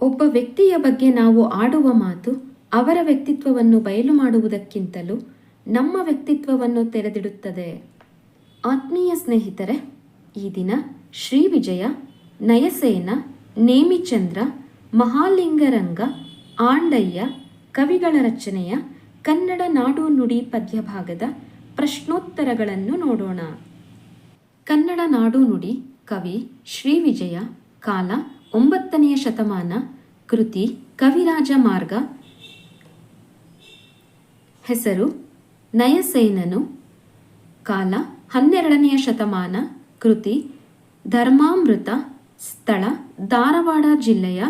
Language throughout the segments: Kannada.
ಒಬ್ಬ ವ್ಯಕ್ತಿಯ ಬಗ್ಗೆ ನಾವು ಆಡುವ ಮಾತು ಅವರ ವ್ಯಕ್ತಿತ್ವವನ್ನು ಬಯಲು ಮಾಡುವುದಕ್ಕಿಂತಲೂ ನಮ್ಮ ವ್ಯಕ್ತಿತ್ವವನ್ನು ತೆರೆದಿಡುತ್ತದೆ. ಆತ್ಮೀಯ ಸ್ನೇಹಿತರೆ, ಈ ದಿನ ಶ್ರೀ ವಿಜಯ, ನಯಸೇನ, ನೇಮಿಚಂದ್ರ, ಮಹಾಲಿಂಗರಂಗ, ಆಂಡಯ್ಯ, ಕವಿಗಳ ರಚನೆಯ ಕನ್ನಡ ನಾಡು ನುಡಿ ಪದ್ಯಭಾಗದ ಪ್ರಶ್ನೋತ್ತರಗಳನ್ನು ನೋಡೋಣ. ಕನ್ನಡ ನಾಡು ನುಡಿ ಕವಿ ಶ್ರೀ ವಿಜಯ, ಕಾಲ ಒಂಬತ್ತನೆಯ ಶತಮಾನ ಕೃತಿ ಕವಿರಾಜ ಮಾರ್ಗ. ಹೆಸರು ನಯಸೇನನು. ಕಾಲ ಹನ್ನೆರಡನೆಯ ಶತಮಾನ ಕೃತಿ ಧರ್ಮಾಮೃತ ಸ್ಥಳ ಧಾರವಾಡ ಜಿಲ್ಲೆಯ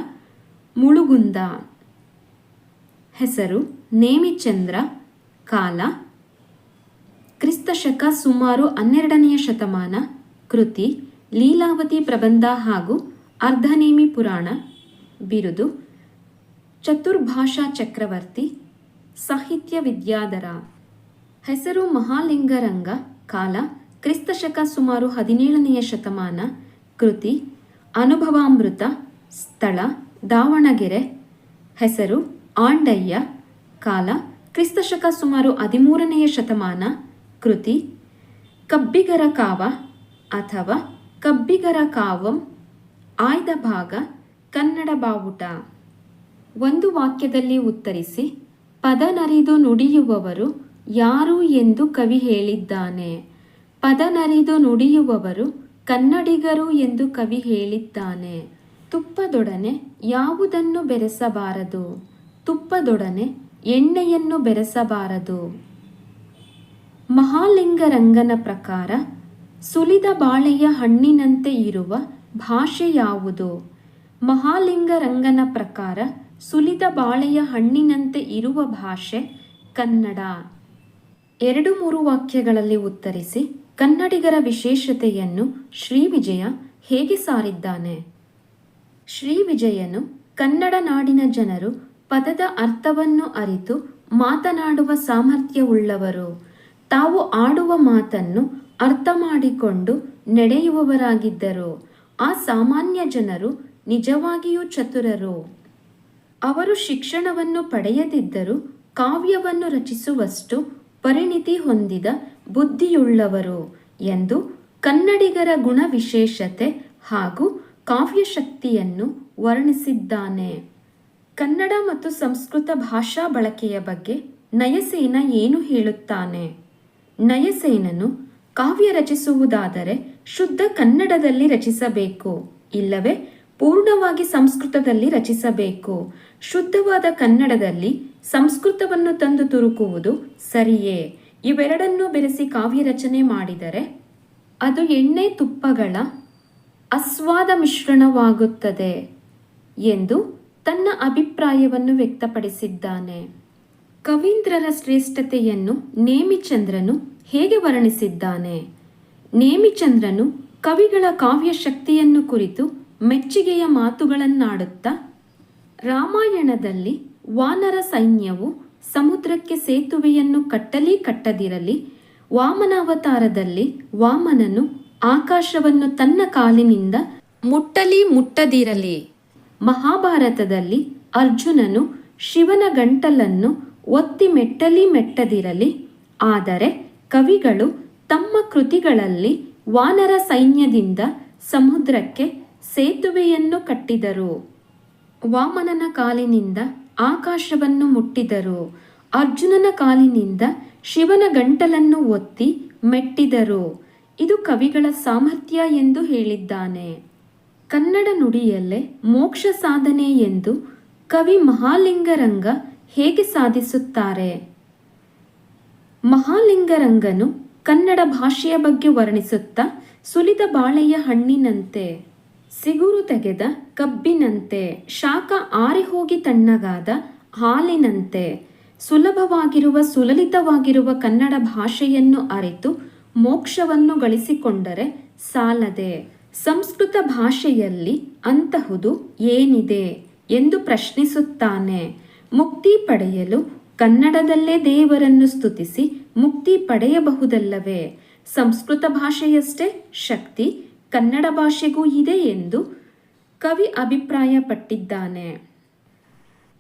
ಮುಳುಗುಂದ. ಹೆಸರು ನೇಮಿಚಂದ್ರ. ಕಾಲ ಕ್ರಿಸ್ತಶಕ ಸುಮಾರು ಹನ್ನೆರಡನೆಯ ಶತಮಾನ ಕೃತಿ ಲೀಲಾವತಿ ಪ್ರಬಂಧ ಹಾಗೂ ಅರ್ಧನೇಮಿ ಪುರಾಣ, ಬಿರುದು, ಚತುರ್ಭಾಷಾ ಚಕ್ರವರ್ತಿ, ಸಾಹಿತ್ಯ ವಿದ್ಯಾಧರ, ಹೆಸರು ಮಹಾಲಿಂಗರಂಗ, ಕಾಲ, ಕ್ರಿಸ್ತಶಕ ಸುಮಾರು ಹದಿನೇಳನೆಯ ಶತಮಾನ, ಕೃತಿ, ಅನುಭವಾಮೃತ, ಸ್ಥಳ, ದಾವಣಗೆರೆ, ಹೆಸರು ಆಂಡಯ್ಯ, ಕಾಲ, ಕ್ರಿಸ್ತಶಕ ಸುಮಾರು ಹದಿಮೂರನೆಯ ಶತಮಾನ, ಕೃತಿ, ಕಬ್ಬಿಗರ ಕಾವ ಅಥವಾ ಕಬ್ಬಿಗರ ಕಾವಂ ಆಯ್ದ ಭಾಗ ಕನ್ನಡ ಬಾವುಟ. ಒಂದು ವಾಕ್ಯದಲ್ಲಿ ಉತ್ತರಿಸಿ ಪದನರಿದು ನುಡಿಯುವವರು ಯಾರು ಎಂದು ಕವಿ ಹೇಳಿದ್ದಾನೆ. ಪದನರಿದು ನುಡಿಯುವವರು ಕನ್ನಡಿಗರು ಎಂದು ಕವಿ ಹೇಳಿದ್ದಾನೆ. ತುಪ್ಪದೊಡನೆ ಯಾವುದನ್ನು ಬೆರೆಸಬಾರದು? ತುಪ್ಪದೊಡನೆ ಎಣ್ಣೆಯನ್ನು ಬೆರೆಸಬಾರದು? ಮಹಾಲಿಂಗರಂಗನ ಪ್ರಕಾರ ಸುಲಿದ ಬಾಳೆಯ ಹಣ್ಣಿನಂತೆ ಇರುವ ಭಾಷೆ ಯಾವುದು? ಮಹಾಲಿಂಗರಂಗನ ಪ್ರಕಾರ ಸುಲಿದ ಬಾಳೆಯ ಹಣ್ಣಿನಂತೆ ಇರುವ ಭಾಷೆ ಕನ್ನಡ. ಎರಡು ಮೂರು ವಾಕ್ಯಗಳಲ್ಲಿ ಉತ್ತರಿಸಿ ಕನ್ನಡಿಗರ ವಿಶೇಷತೆಯನ್ನು ಶ್ರೀ ವಿಜಯ ಹೇಗೆ ಸಾರಿದ್ದಾನೆ? ಶ್ರೀ ವಿಜಯನು ಕನ್ನಡ ನಾಡಿನ ಜನರು ಪದದ ಅರ್ಥವನ್ನು ಅರಿತು ಮಾತನಾಡುವ ಸಾಮರ್ಥ್ಯವುಳ್ಳವರು. ತಾವು ಆಡುವ ಮಾತನ್ನು ಅರ್ಥ ಮಾಡಿಕೊಂಡು ನಡೆಯುವವರಾಗಿದ್ದರು. ಆ ಸಾಮಾನ್ಯ ಜನರು ನಿಜವಾಗಿಯೂ ಚತುರರು. ಅವರು ಶಿಕ್ಷಣವನ್ನು ಪಡೆಯದಿದ್ದರೂ ಕಾವ್ಯವನ್ನು ರಚಿಸುವಷ್ಟು ಪರಿಣಿತಿ ಹೊಂದಿದ ಬುದ್ಧಿಯುಳ್ಳವರು ಎಂದು ಕನ್ನಡಿಗರ ಗುಣ ವಿಶೇಷತೆ ಹಾಗೂ ಕಾವ್ಯಶಕ್ತಿಯನ್ನು ವರ್ಣಿಸಿದ್ದಾನೆ. ಕನ್ನಡ ಮತ್ತು ಸಂಸ್ಕೃತ ಭಾಷಾ ಬಳಕೆಯ ಬಗ್ಗೆ ನಯಸೇನ ಏನು ಹೇಳುತ್ತಾನೆ? ನಯಸೇನನು ಕಾವ್ಯ ರಚಿಸುವುದಾದರೆ ಶುದ್ಧ ಕನ್ನಡದಲ್ಲಿ ರಚಿಸಬೇಕು. ಇಲ್ಲವೇ, ಪೂರ್ಣವಾಗಿ ಸಂಸ್ಕೃತದಲ್ಲಿ ರಚಿಸಬೇಕು. ಶುದ್ಧವಾದ ಕನ್ನಡದಲ್ಲಿ ಸಂಸ್ಕೃತವನ್ನು ತಂದು ತುರುಕುವುದು ಸರಿಯೇ. ಇವೆರಡನ್ನೂ ಬೆರೆಸಿ ಕಾವ್ಯ ರಚನೆ ಮಾಡಿದರೆ ಅದು ಎಣ್ಣೆ ತುಪ್ಪಗಳ ಅಸ್ವಾದ ಮಿಶ್ರಣವಾಗುತ್ತದೆ ಎಂದು ತನ್ನ ಅಭಿಪ್ರಾಯವನ್ನು ವ್ಯಕ್ತಪಡಿಸಿದ್ದಾನೆ. ಕವೀಂದ್ರರ ಶ್ರೇಷ್ಠತೆಯನ್ನು ನೇಮಿಚಂದ್ರನು ಹೇಗೆ ವರ್ಣಿಸಿದ್ದಾನೆ? ನೇಮಿಚಂದ್ರನು ಕವಿಗಳ ಕಾವ್ಯ ಶಕ್ತಿಯನ್ನು ಕುರಿತು ಮೆಚ್ಚುಗೆಯ ಮಾತುಗಳನ್ನಾಡುತ್ತಾ, ರಾಮಾಯಣದಲ್ಲಿ ವಾನರ ಸೈನ್ಯವು ಸಮುದ್ರಕ್ಕೆ ಸೇತುವೆಯನ್ನು ಕಟ್ಟಲಿ ಕಟ್ಟದಿರಲಿ, ವಾಮನಾವತಾರದಲ್ಲಿ ವಾಮನನು ಆಕಾಶವನ್ನು ತನ್ನ ಕಾಲಿನಿಂದ ಮುಟ್ಟಲಿ ಮುಟ್ಟದಿರಲಿ. ಮಹಾಭಾರತದಲ್ಲಿ ಅರ್ಜುನನು ಶಿವನ ಗಂಟಲನ್ನು ಒತ್ತಿ ಮೆಟ್ಟಲಿ ಮೆಟ್ಟದಿರಲಿ, ಆದರೆ ಕವಿಗಳು ತಮ್ಮ ಕೃತಿಗಳಲ್ಲಿ ವಾನರ ಸೈನ್ಯದಿಂದ ಸಮುದ್ರಕ್ಕೆ ಸೇತುವೆಯನ್ನು ಕಟ್ಟಿದರು. ವಾಮನನ ಕಾಲಿನಿಂದ ಆಕಾಶವನ್ನು ಮುಟ್ಟಿದರು. ಅರ್ಜುನನ ಕಾಲಿನಿಂದ ಶಿವನ ಗಂಟಲನ್ನು ಒತ್ತಿ ಮೆಟ್ಟಿದರು. ಇದು ಕವಿಗಳ ಸಾಮರ್ಥ್ಯ ಎಂದು ಹೇಳಿದ್ದಾನೆ. ಕನ್ನಡ ನುಡಿಯಲ್ಲೇ ಮೋಕ್ಷ ಸಾಧನೆ ಎಂದು ಕವಿ ಮಹಾಲಿಂಗರಂಗ ಹೇಗೆ ಸಾಧಿಸುತ್ತಾರೆ? ಮಹಾಲಿಂಗರಂಗನು ಕನ್ನಡ ಭಾಷೆಯ ಬಗ್ಗೆ ವರ್ಣಿಸುತ್ತಾ ಸುಲಿದ ಬಾಳೆಯ ಹಣ್ಣಿನಂತೆ, ಸಿಗುರು ತೆಗೆದ ಕಬ್ಬಿನಂತೆ, ಶಾಖ ಆರಿಹೋಗಿ ತಣ್ಣಗಾದ ಹಾಲಿನಂತೆ, ಸುಲಭವಾಗಿರುವ ಸುಲಲಿತವಾಗಿರುವ ಕನ್ನಡ ಭಾಷೆಯನ್ನು ಅರಿತು ಮೋಕ್ಷವನ್ನು ಗಳಿಸಿಕೊಂಡರೆ ಸಾಲದೆ, ಸಂಸ್ಕೃತ ಭಾಷೆಯಲ್ಲಿ ಅಂತಹುದು ಏನಿದೆ ಎಂದು ಪ್ರಶ್ನಿಸುತ್ತಾನೆ. ಮುಕ್ತಿ ಪಡೆಯಲು ಕನ್ನಡದಲ್ಲೇ ದೇವರನ್ನು ಸ್ತುತಿಸಿ ಮುಕ್ತಿ ಪಡೆಯಬಹುದಲ್ಲವೇ? ಸಂಸ್ಕೃತ ಭಾಷೆಯಷ್ಟೇ ಶಕ್ತಿ ಕನ್ನಡ ಭಾಷೆಗೂ ಇದೆ ಎಂದು ಕವಿ ಅಭಿಪ್ರಾಯಪಟ್ಟಿದ್ದಾನೆ.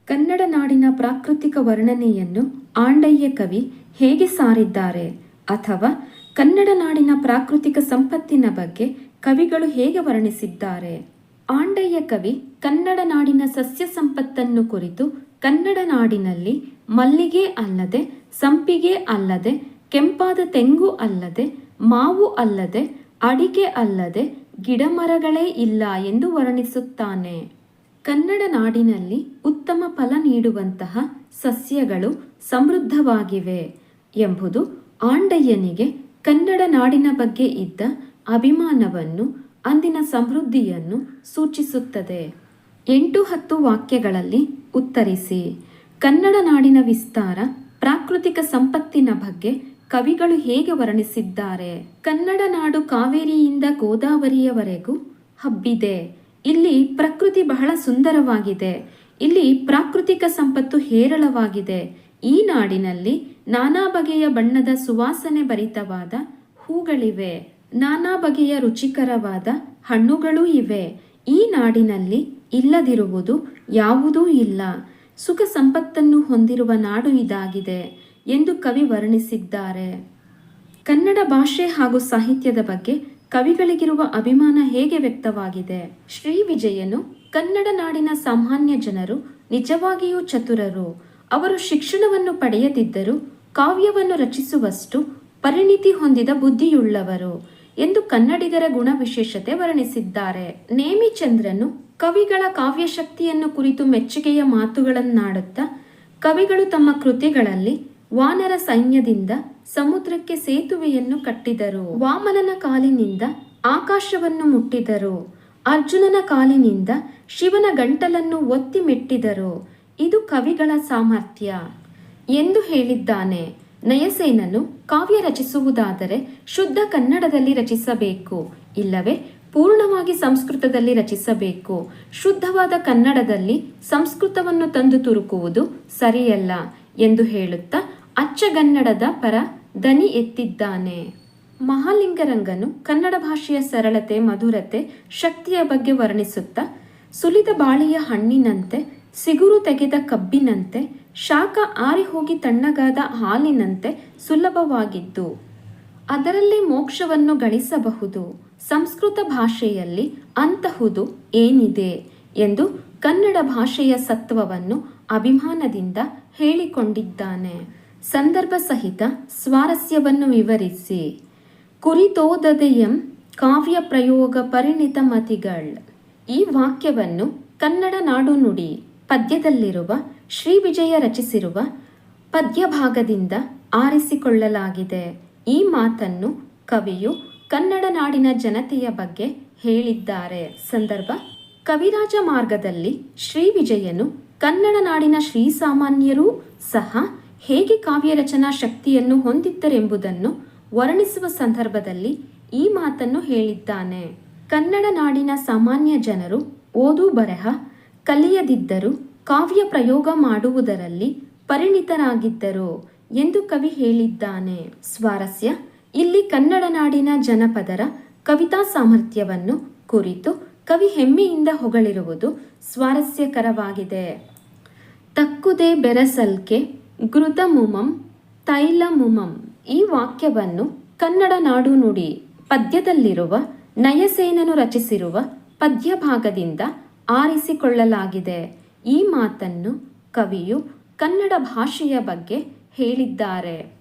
ಕನ್ನಡ ನಾಡಿನ ಪ್ರಾಕೃತಿಕ ವರ್ಣನೆಯನ್ನು ಆಂಡಯ್ಯ ಕವಿ ಹೇಗೆ ಸಾರಿದ್ದಾರೆ? ಅಥವಾ ಕನ್ನಡ ನಾಡಿನ ಪ್ರಾಕೃತಿಕ ಸಂಪತ್ತಿನ ಬಗ್ಗೆ ಕವಿಗಳು ಹೇಗೆ ವರ್ಣಿಸಿದ್ದಾರೆ? ಆಂಡಯ್ಯ ಕವಿ ಕನ್ನಡ ನಾಡಿನ ಸಸ್ಯ ಸಂಪತ್ತನ್ನು ಕುರಿತು ಕನ್ನಡ ನಾಡಿನಲ್ಲಿ ಮಲ್ಲಿಗೆ ಅಲ್ಲದೆ, ಸಂಪಿಗೆ ಅಲ್ಲದೆ, ಕೆಂಪಾದ ತೆಂಗು ಅಲ್ಲದೆ, ಮಾವು ಅಲ್ಲದೆ, ಅಡಿಕೆ ಅಲ್ಲದೆ ಗಿಡಮರಗಳೇ ಇಲ್ಲ ಎಂದು ವರ್ಣಿಸುತ್ತಾನೆ. ಕನ್ನಡ ನಾಡಿನಲ್ಲಿ ಉತ್ತಮ ಫಲ ನೀಡುವಂತಹ ಸಸ್ಯಗಳು ಸಮೃದ್ಧವಾಗಿವೆ ಎಂಬುದು ಆಂಡಯ್ಯನಿಗೆ ಕನ್ನಡ ನಾಡಿನ ಬಗ್ಗೆ ಇದ್ದ ಅಭಿಮಾನವನ್ನು ಅಂದಿನ ಸಮೃದ್ಧಿಯನ್ನು ಸೂಚಿಸುತ್ತದೆ. ಎಂಟು ಹತ್ತು ವಾಕ್ಯಗಳಲ್ಲಿ ಉತ್ತರಿಸಿ, ಕನ್ನಡ ನಾಡಿನ ವಿಸ್ತಾರ, ಪ್ರಾಕೃತಿಕ ಸಂಪತ್ತಿನ ಬಗ್ಗೆ ಕವಿಗಳು ಹೇಗೆ ವರ್ಣಿಸಿದ್ದಾರೆ? ಕನ್ನಡ ನಾಡು ಕಾವೇರಿಯಿಂದ ಗೋದಾವರಿಯವರೆಗೂ ಹಬ್ಬಿದೆ. ಇಲ್ಲಿ ಪ್ರಕೃತಿ ಬಹಳ ಸುಂದರವಾಗಿದೆ. ಇಲ್ಲಿ ಪ್ರಾಕೃತಿಕ ಸಂಪತ್ತು ಹೇರಳವಾಗಿದೆ. ಈ ನಾಡಿನಲ್ಲಿ ನಾನಾ ಬಗೆಯ ಬಣ್ಣದ ಸುವಾಸನೆ ಭರಿತವಾದ ಹೂಗಳಿವೆ. ನಾನಾ ಬಗೆಯ ರುಚಿಕರವಾದ ಹಣ್ಣುಗಳೂ ಇವೆ. ಈ ನಾಡಿನಲ್ಲಿ ಇಲ್ಲದಿರುವುದು ಯಾವುದೂ ಇಲ್ಲ. ಸುಖ ಸಂಪತ್ತನ್ನು ಹೊಂದಿರುವ ನಾಡು ಇದಾಗಿದೆ ಎಂದು ಕವಿ ವರ್ಣಿಸಿದ್ದಾರೆ. ಕನ್ನಡ ಭಾಷೆ ಹಾಗೂ ಸಾಹಿತ್ಯದ ಬಗ್ಗೆ ಕವಿಗಳಿಗಿರುವ ಅಭಿಮಾನ ಹೇಗೆ ವ್ಯಕ್ತವಾಗಿದೆ? ಶ್ರೀ ವಿಜಯನು ಕನ್ನಡ ನಾಡಿನ ಸಾಮಾನ್ಯ ಜನರು, ನಿಜವಾಗಿಯೂ ಚತುರರು. ಅವರು ಶಿಕ್ಷಣವನ್ನು ಪಡೆಯದಿದ್ದರೂ ಕಾವ್ಯವನ್ನು ರಚಿಸುವಷ್ಟು ಪರಿಣಿತಿ ಹೊಂದಿದ ಬುದ್ಧಿಯುಳ್ಳವರು. ಎಂದು ಕನ್ನಡಿಗರ ಗುಣವಿಶೇಷತೆ ವರ್ಣಿಸಿದ್ದಾರೆ. ನೇಮಿಚಂದ್ರನು ಕವಿಗಳ ಕಾವ್ಯಶಕ್ತಿಯನ್ನು ಕುರಿತು ಮೆಚ್ಚುಗೆಯ ಮಾತುಗಳನ್ನಾಡುತ್ತಾ, ಕವಿಗಳು ತಮ್ಮ ಕೃತಿಗಳಲ್ಲಿ ವಾನರ ಸೈನ್ಯದಿಂದ ಸಮುದ್ರಕ್ಕೆ ಸೇತುವೆಯನ್ನು ಕಟ್ಟಿದರು. ವಾಮನನ ಕಾಲಿನಿಂದ ಆಕಾಶವನ್ನು ಮುಟ್ಟಿದರು. ಅರ್ಜುನನ ಕಾಲಿನಿಂದ ಶಿವನ ಗಂಟಲನ್ನು ಒತ್ತಿ ಮೆಟ್ಟಿದರು. ಇದು ಕವಿಗಳ ಸಾಮರ್ಥ್ಯ. ಎಂದು ಹೇಳಿದ್ದಾನೆ. ನಯಸೇನನು ಕಾವ್ಯ ರಚಿಸುವುದಾದರೆ ಶುದ್ಧ ಕನ್ನಡದಲ್ಲಿ ರಚಿಸಬೇಕು, ಇಲ್ಲವೇ ಪೂರ್ಣವಾಗಿ ಸಂಸ್ಕೃತದಲ್ಲಿ ರಚಿಸಬೇಕು. ಶುದ್ಧವಾದ ಕನ್ನಡದಲ್ಲಿ ಸಂಸ್ಕೃತವನ್ನು ತಂದು ತುರುಕುವುದು ಸರಿಯಲ್ಲ ಎಂದು ಹೇಳುತ್ತಾ ಅಚ್ಚಗನ್ನಡದ ಪರ ದನಿ ಎತ್ತಿದ್ದಾನೆ. ಮಹಾಲಿಂಗರಂಗನು ಕನ್ನಡ ಭಾಷೆಯ ಸರಳತೆ, ಮಧುರತೆ, ಶಕ್ತಿಯ ಬಗ್ಗೆ ವರ್ಣಿಸುತ್ತಾ ಸುಲಿದ ಬಾಳೆಯ ಹಣ್ಣಿನಂತೆ, ಸಿಗುರು ತೆಗೆದ ಕಬ್ಬಿನಂತೆ ಶಾಖ ಆರಿ ಹೋಗಿ ತಣ್ಣಗಾದ ಹಾಲಿನಂತೆ ಸುಲಭವಾಗಿದ್ದು, ಅದರಲ್ಲಿ ಮೋಕ್ಷವನ್ನು ಗಳಿಸಬಹುದು. ಸಂಸ್ಕೃತ ಭಾಷೆಯಲ್ಲಿ ಅಂತಹುದು ಏನಿದೆ ಎಂದು ಕನ್ನಡ ಭಾಷೆಯ ಸತ್ವವನ್ನು ಅಭಿಮಾನದಿಂದ ಹೇಳಿಕೊಂಡಿದ್ದಾನೆ. ಸಂದರ್ಭ ಸಹಿತ ಸ್ವಾರಸ್ಯವನ್ನು ವಿವರಿಸಿ. ಕುರಿತೋದದೆಯಂ ಕಾವ್ಯ ಪ್ರಯೋಗ ಪರಿಣಿತ ಮತಿಗಳ್. ಈ ವಾಕ್ಯವನ್ನು ಕನ್ನಡ ನಾಡು ನುಡಿ. ಪದ್ಯದಲ್ಲಿರುವ, ಶ್ರೀ ವಿಜಯ ರಚಿಸಿರುವ ಪದ್ಯಭಾಗದಿಂದ ಆರಿಸಿಕೊಳ್ಳಲಾಗಿದೆ. ಈ ಮಾತನ್ನು ಕವಿಯು ಕನ್ನಡ ನಾಡಿನ ಜನತೆಯ ಬಗ್ಗೆ ಹೇಳಿದ್ದಾರೆ. ಸಂದರ್ಭ, ಕವಿರಾಜ ಮಾರ್ಗದಲ್ಲಿ ಶ್ರೀ ವಿಜಯನು ಕನ್ನಡ ನಾಡಿನ ಶ್ರೀಸಾಮಾನ್ಯರೂ ಸಹ ಹೇಗೆ ಕಾವ್ಯ ರಚನಾ ಶಕ್ತಿಯನ್ನು ಹೊಂದಿದ್ದರೆಂಬುದನ್ನು ವರ್ಣಿಸುವ ಸಂದರ್ಭದಲ್ಲಿ ಈ ಮಾತನ್ನು ಹೇಳಿದ್ದಾನೆ. ಕನ್ನಡ ನಾಡಿನ ಸಾಮಾನ್ಯ ಜನರು ಓದು ಬರಹ ಕಲಿಯದಿದ್ದರೂ ಕಾವ್ಯ ಪ್ರಯೋಗ ಮಾಡುವುದರಲ್ಲಿ ಪರಿಣಿತರಾಗಿದ್ದರು ಎಂದು ಕವಿ ಹೇಳಿದ್ದಾನೆ. ಸ್ವಾರಸ್ಯ, ಇಲ್ಲಿ ಕನ್ನಡ ನಾಡಿನ ಜನಪದರ ಕವಿತಾ ಸಾಮರ್ಥ್ಯವನ್ನು ಕುರಿತು ಕವಿ ಹೆಮ್ಮೆಯಿಂದ ಹೊಗಳಿರುವುದು ಸ್ವಾರಸ್ಯಕರವಾಗಿದೆ. ತಕ್ಕುದೇ ಬೆರಸಲ್ಕೆ, ಘೃತಮುಮಂ, ತೈಲಮುಮಂ ಈ ವಾಕ್ಯವನ್ನು ಕನ್ನಡ ನಾಡು ನುಡಿ ಪದ್ಯದಲ್ಲಿರುವ ನಯಸೇನನು ರಚಿಸಿರುವ ಪದ್ಯಭಾಗದಿಂದ ಆರಿಸಿಕೊಳ್ಳಲಾಗಿದೆ. ಈ ಮಾತನ್ನು ಕವಿಯು ಕನ್ನಡ ಭಾಷೆಯ ಬಗ್ಗೆ ಹೇಳಿದ್ದಾರೆ.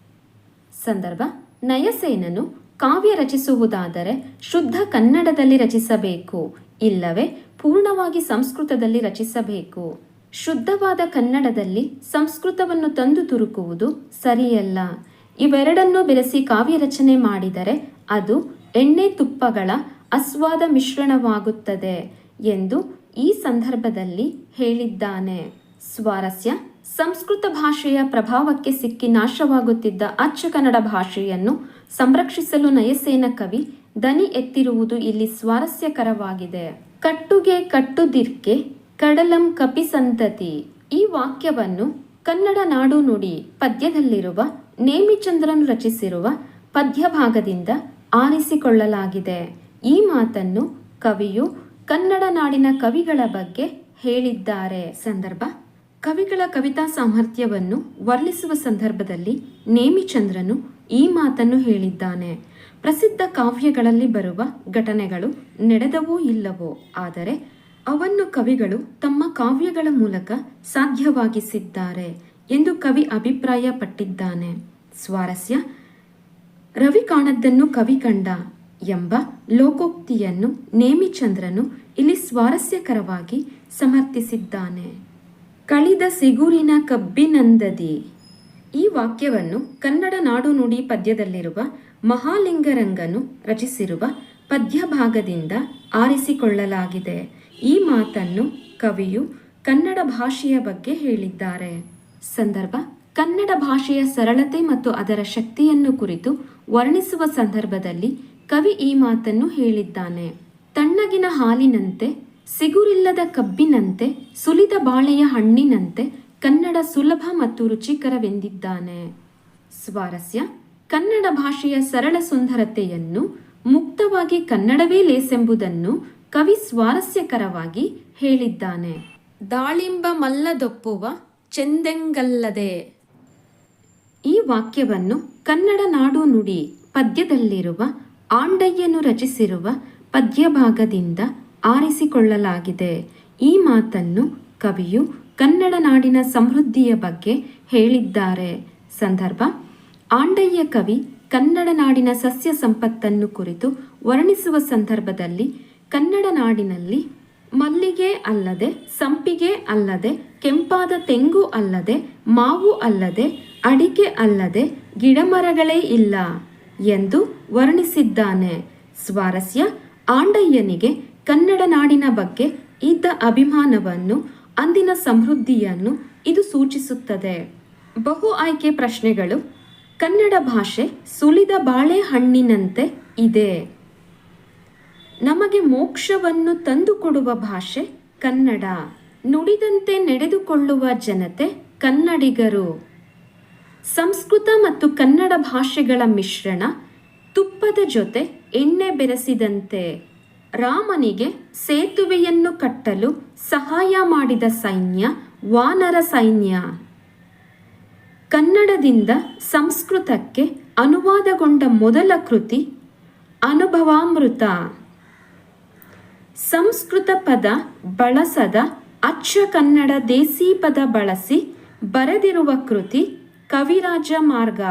ಸಂದರ್ಭ, ನಯಸೇನನು ಕಾವ್ಯ ರಚಿಸುವುದಾದರೆ ಶುದ್ಧ ಕನ್ನಡದಲ್ಲಿ ರಚಿಸಬೇಕು, ಇಲ್ಲವೇ ಪೂರ್ಣವಾಗಿ ಸಂಸ್ಕೃತದಲ್ಲಿ ರಚಿಸಬೇಕು. ಶುದ್ಧವಾದ ಕನ್ನಡದಲ್ಲಿ ಸಂಸ್ಕೃತವನ್ನು ತಂದು ತುರುಕುವುದು ಸರಿಯಲ್ಲ. ಇವೆರಡನ್ನೂ ಬೆರೆಸಿ ಕಾವ್ಯ ರಚನೆ ಮಾಡಿದರೆ ಅದು ಎಣ್ಣೆ ತುಪ್ಪಗಳ ಅಸ್ವಾದ ಮಿಶ್ರಣವಾಗುತ್ತದೆ ಎಂದು ಈ ಸಂದರ್ಭದಲ್ಲಿ ಹೇಳಿದ್ದಾನೆ, ಸ್ವಾರಸ್ಯ, ಸಂಸ್ಕೃತ ಭಾಷೆಯ ಪ್ರಭಾವಕ್ಕೆ ಸಿಕ್ಕಿ ನಾಶವಾಗುತ್ತಿದ್ದ ಅಚ್ಚ ಕನ್ನಡ ಭಾಷೆಯನ್ನು ಸಂರಕ್ಷಿಸಲು ನಯಸೇನ ಕವಿ ದನಿ ಎತ್ತಿರುವುದು ಇಲ್ಲಿ ಸ್ವಾರಸ್ಯಕರವಾಗಿದೆ. ಕಟ್ಟುಗೆ ಕಟ್ಟುದಿರ್ಕೆ ಕಡಲಂ ಕಪಿ ಸಂತತಿ. ಈ ವಾಕ್ಯವನ್ನು ಕನ್ನಡ ನಾಡು ನುಡಿ ಪದ್ಯದಲ್ಲಿರುವ ನೇಮಿಚಂದ್ರನ್ ರಚಿಸಿರುವ ಪದ್ಯಭಾಗದಿಂದ ಆರಿಸಿಕೊಳ್ಳಲಾಗಿದೆ. ಈ ಮಾತನ್ನು ಕವಿಯು ಕನ್ನಡ ನಾಡಿನ ಕವಿಗಳ ಬಗ್ಗೆ ಹೇಳಿದ್ದಾರೆ. ಸಂದರ್ಭ. ಕವಿಗಳ ಕವಿತಾ ಸಾಮರ್ಥ್ಯವನ್ನು ವರ್ಣಿಸುವ ಸಂದರ್ಭದಲ್ಲಿ ನೇಮಿಚಂದ್ರನು ಈ ಮಾತನ್ನು ಹೇಳಿದ್ದಾನೆ. ಪ್ರಸಿದ್ಧ ಕಾವ್ಯಗಳಲ್ಲಿ ಬರುವ ಘಟನೆಗಳು ನಡೆದವೋ ಇಲ್ಲವೋ, ಆದರೆ ಅವನ್ನು ಕವಿಗಳು ತಮ್ಮ ಕಾವ್ಯಗಳ ಮೂಲಕ ಸಾಧ್ಯವಾಗಿಸಿದ್ದಾರೆ ಎಂದು ಕವಿ ಅಭಿಪ್ರಾಯಪಟ್ಟಿದ್ದಾನೆ. ಸ್ವಾರಸ್ಯ. ರವಿ ಕಾಣದ್ದನ್ನು ಕವಿ ಕಂಡ ಎಂಬ ಲೋಕೋಕ್ತಿಯನ್ನು ನೇಮಿಚಂದ್ರನು ಇಲ್ಲಿ ಸ್ವಾರಸ್ಯಕರವಾಗಿ ಸಮರ್ಥಿಸಿದ್ದಾನೆ. ಕಳಿದ ಸಿಗುರಿನ ಕಬ್ಬಿನಂದದಿ. ಈ ವಾಕ್ಯವನ್ನು ಕನ್ನಡ ನಾಡು ನುಡಿ ಪದ್ಯದಲ್ಲಿರುವ ಮಹಾಲಿಂಗರಂಗನು ರಚಿಸಿರುವ ಪದ್ಯಭಾಗದಿಂದ ಆರಿಸಿಕೊಳ್ಳಲಾಗಿದೆ. ಈ ಮಾತನ್ನು ಕವಿಯು ಕನ್ನಡ ಭಾಷೆಯ ಬಗ್ಗೆ ಹೇಳಿದ್ದಾರೆ. ಸಂದರ್ಭ, ಕನ್ನಡ ಭಾಷೆಯ ಸರಳತೆ ಮತ್ತು ಅದರ ಶಕ್ತಿಯನ್ನು ಕುರಿತು ವರ್ಣಿಸುವ ಸಂದರ್ಭದಲ್ಲಿ ಕವಿ ಈ ಮಾತನ್ನು ಹೇಳಿದ್ದಾನೆ. ತಣ್ಣಗಿನ ಹಾಲಿನಂತೆ, ಸಿಗುರಿಲ್ಲದ ಕಬ್ಬಿನಂತೆ, ಸುಲಿದ ಬಾಳೆಯ ಹಣ್ಣಿನಂತೆ ಕನ್ನಡ ಸುಲಭ ಮತ್ತು ರುಚಿಕರವೆಂದಿದ್ದಾನೆ. ಸ್ವಾರಸ್ಯ, ಕನ್ನಡ ಭಾಷೆಯ ಸರಳ ಸುಂದರತೆಯನ್ನು, ಮುಕ್ತವಾಗಿ ಕನ್ನಡವೇ ಲೇಸೆಂಬುದನ್ನು ಕವಿ ಸ್ವಾರಸ್ಯಕರವಾಗಿ ಹೇಳಿದ್ದಾನೆ. ದಾಳಿಂಬ ಮಲ್ಲದೊಪ್ಪುವ ಚೆಂದೆಂಗಲ್ಲದೆ. ಈ ವಾಕ್ಯವನ್ನು ಕನ್ನಡ ನಾಡು ನುಡಿ ಪದ್ಯದಲ್ಲಿರುವ ಆಂಡಯ್ಯನು ರಚಿಸಿರುವ ಪದ್ಯಭಾಗದಿಂದ ಆರಿಸಿಕೊಳ್ಳಲಾಗಿದೆ. ಈ ಮಾತನ್ನು ಕವಿಯು ಕನ್ನಡ ನಾಡಿನ ಸಮೃದ್ಧಿಯ ಬಗ್ಗೆ ಹೇಳಿದ್ದಾರೆ. ಸಂದರ್ಭ ಆಂಡಯ್ಯ ಕವಿ ಕನ್ನಡ ನಾಡಿನ ಸಸ್ಯ ಸಂಪತ್ತನ್ನು ಕುರಿತು ವರ್ಣಿಸುವ ಸಂದರ್ಭದಲ್ಲಿ ಕನ್ನಡ ನಾಡಿನಲ್ಲಿ ಮಲ್ಲಿಗೆ ಅಲ್ಲದೆ ಸಂಪಿಗೆ ಅಲ್ಲದೆ ಕೆಂಪಾದ ತೆಂಗು ಅಲ್ಲದೆ ಮಾವು ಅಲ್ಲದೆ ಅಡಿಕೆ ಅಲ್ಲದೆ ಗಿಡಮರಗಳೇ ಇಲ್ಲ. ಎಂದು ವರ್ಣಿಸಿದ್ದಾನೆ. ಸ್ವಾರಸ್ಯ ಆಂಡಯ್ಯನಿಗೆ ಕನ್ನಡ ನಾಡಿನ ಬಗ್ಗೆ ಇದ್ದ ಅಭಿಮಾನವನ್ನು, ಅಂದಿನ ಸಮೃದ್ಧಿಯನ್ನು ಇದು ಸೂಚಿಸುತ್ತದೆ. ಬಹು ಆಯ್ಕೆ ಪ್ರಶ್ನೆಗಳು, ಕನ್ನಡ ಭಾಷೆ ಸುಲಿದ ಬಾಳೆಹಣ್ಣಿನಂತೆ ಇದೆ. ನಮಗೆ ಮೋಕ್ಷವನ್ನು ತಂದುಕೊಡುವ ಭಾಷೆ ಕನ್ನಡ. ನುಡಿದಂತೆ ನಡೆದುಕೊಳ್ಳುವ ಜನತೆ ಕನ್ನಡಿಗರು. ಸಂಸ್ಕೃತ ಮತ್ತು ಕನ್ನಡ ಭಾಷೆಗಳ ಮಿಶ್ರಣ ತುಪ್ಪದ ಜೊತೆ ಎಣ್ಣೆ ಬೆರೆಸಿದಂತೆ ರಾಮನಿಗೆ ಸೇತುವೆಯನ್ನು ಕಟ್ಟಲು ಸಹಾಯ ಮಾಡಿದ ಸೈನ್ಯ ವಾನರ ಸೈನ್ಯ. ಕನ್ನಡದಿಂದ ಸಂಸ್ಕೃತಕ್ಕೆ ಅನುವಾದಗೊಂಡ ಮೊದಲ ಕೃತಿ ಅನುಭವಾಮೃತ. ಸಂಸ್ಕೃತ ಪದ ಬಳಸದ ಅಚ್ಚ ಕನ್ನಡ ದೇಸಿ ಪದ ಬಳಸಿ ಬರೆದಿರುವ ಕೃತಿ ಕವಿರಾಜ ಮಾರ್ಗ